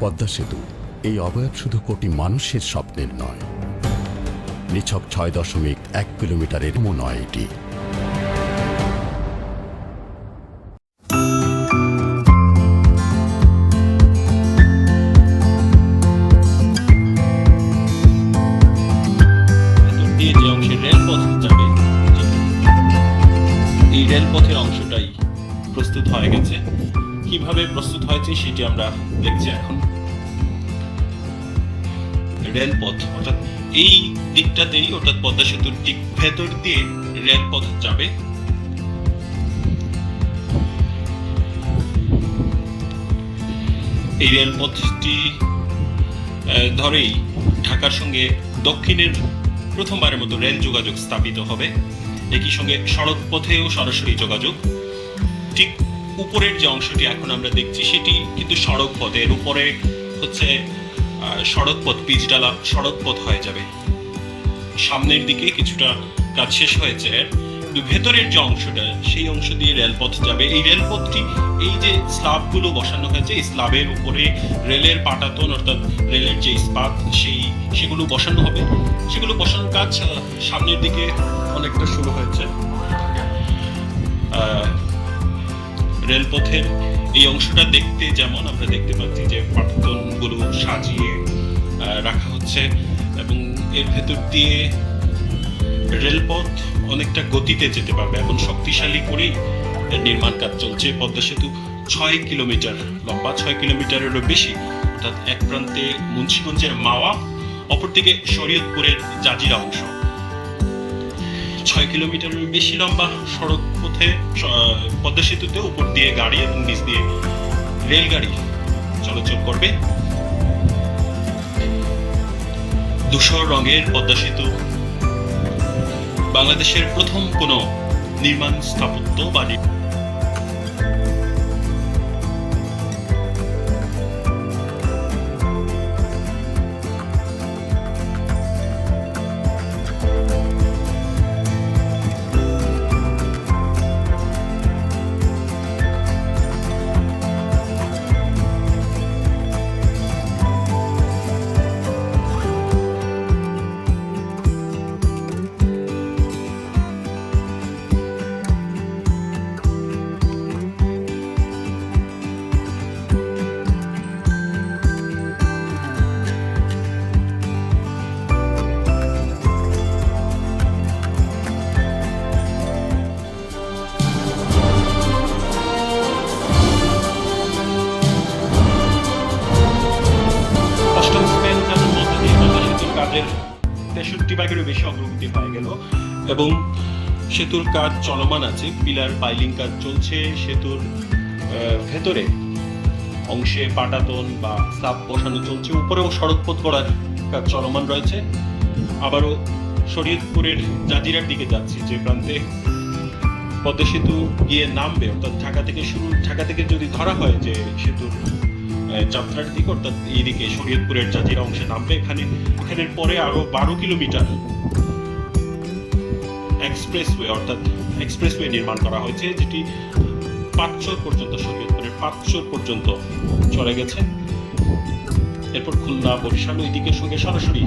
পদ্মা সেতু। এই অবয়ব শুধু কোটি মানুষের স্বপ্নের নয়। নিছক ছয় দশমিক এক কিলোমিটারের নয় এটি। রেলপথের অংশটাই প্রস্তুত হয়ে গেছে। কীভাবে প্রস্তুত হয়েছে সেটি আমরা দেখছি এখন। রেলপথ, অর্থাৎ এই দিকটাতেই, অর্থাৎ পদ্মা সেতুর ঠিক ভেতর দিয়ে রেলপথ যাবে। এই রেলপথটি ধরেই ঢাকার সঙ্গে দক্ষিণের প্রথমবারের মতো রেল যোগাযোগ স্থাপিত হবে। একই সঙ্গে সড়ক পথেও সরাসরি যোগাযোগ। ঠিক উপরের যে অংশটি এখন আমরা দেখছি, সেটি কিন্তু সড়ক পথ এর উপরে হচ্ছে সড়ক পথ পিচডালা সড়ক পথ হয়ে যাবে। সামনের দিকে কিছুটা কাজ শেষ হয়েছে। ভেতরের যে অংশটা, সেই অংশ দিয়ে রেলপথ যাবে। এই রেলপথটি, এই যে স্ল্যাবগুলো বসানো হয়েছে, এই স্ল্যাবের উপরে রেলের পাটাতন, অর্থাৎ রেলের যে ইস্পাত, সেই, সেগুলো বসানো হবে। সেগুলো বসানোর কাজ সামনের দিকে অনেকটা শুরু হয়েছে। রেলপথের এই অংশটা দেখতে যেমন আমরা দেখতে পাচ্ছি যে পাটাতনগুলো সাজিয়ে রাখা হচ্ছে এবং এর ভেতর দিয়ে রেলপথ অনেকটা গতিতে যেতে পারবে। এবং শক্তিশালী করেই নির্মাণ কাজ চলছে। পদ্মা সেতু ছয় কিলোমিটার লম্বা, ছয় কিলোমিটারেরও বেশি। অর্থাৎ এক প্রান্তে মুন্সিগঞ্জের মাওয়া, অপরদিকে শরীয়তপুরের জাজিরা অংশ। ছয় কিলোমিটারের বেশি লম্বা সড়ক পথে পদ্মা সেতুতে উপর দিয়ে গাড়ি এবং নিচ দিয়ে রেলগাড়ি চলাচল করবে। ধূসর রঙের পদ্মা সেতু বাংলাদেশের প্রথম কোনো নির্মাণ স্থাপত্য বা কাজের তেষট্টি ভাগেরও বেশি অগ্রগতি হয়ে গেল। এবং সেতুর কাজ চলমান আছে, পিলার পাইলিং কাজ চলছে, সেতুর ভেতরে অংশে পাটাতন বা স্লাব বসানো চলছে, উপরেও সড়কপথ করার কাজ চলমান রয়েছে। আবারও শরীয়তপুরের জাজিরার দিকে যাচ্ছি, যে প্রান্তে পদ্মা সেতু গিয়ে নামবে, অর্থাৎ ঢাকা থেকে শুরু, ঢাকা থেকে যদি ধরা হয় যে সেতুর যাত্রার দিক অর্থাৎ এইদিকে শরীয়তপুরের জাজিরা অংশে নামবে এখানে। এখানের পরে আরও বারো কিলোমিটার এক্সপ্রেসওয়ে অর্থাৎ এক্সপ্রেসওয়ে নির্মাণ করা হয়েছে, যেটি পাঁচচর পর্যন্ত, শরীয়তপুরের পাঁচচর পর্যন্ত চলে গেছে। এরপর খুলনা, বরিশাল ওই দিকের সঙ্গে সরাসরি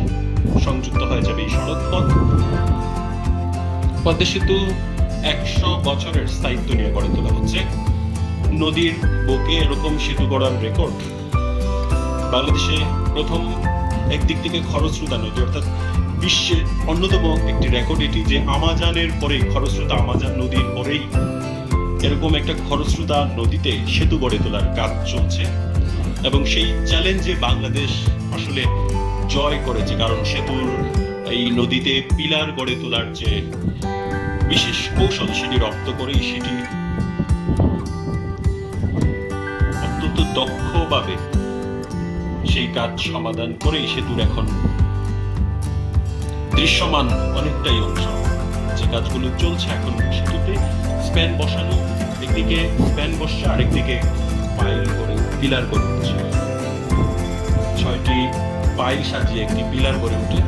সংযুক্ত হয়ে যাবে এই সড়ক পথ পদ্মা সেতু একশো বছরের স্থায়িত্ব নিয়ে গড়ে তোলা হচ্ছে। নদীর বুকে এরকম সেতু গড়ার রেকর্ড বাংলাদেশে প্রথম একদিক থেকে খরস্রোতা নদী, অর্থাৎ বিশ্বের অন্যতম একটি রেকর্ড এটি যে আমাজানের পরেই, খরস্রোতা আমাজান নদীর পরেই এরকম একটা খরস্রোতা নদীতে সেতু গড়ে তোলার কাজ চলছে। এবং সেই চ্যালেঞ্জে বাংলাদেশ আসলে জয় করেছে, কারণ সেতুর এই নদীতে পিলার গড়ে তোলার যে বিশেষ কৌশল, সেটি রপ্ত করেই সেটি দক্ষভাবে সেই কাজ সমাধান করেই সেতুর এখন দৃশ্যমান অনেকটাই অংশ। যে কাজগুলো চলছে এখন সেতুতে স্প্যান বসানো, একদিকে স্প্যান বসছে, আরেকদিকে পাইল করে, পিলার করে উঠছে। ছয়টি পাইল সাজিয়ে একটি পিলার গড়ে উঠে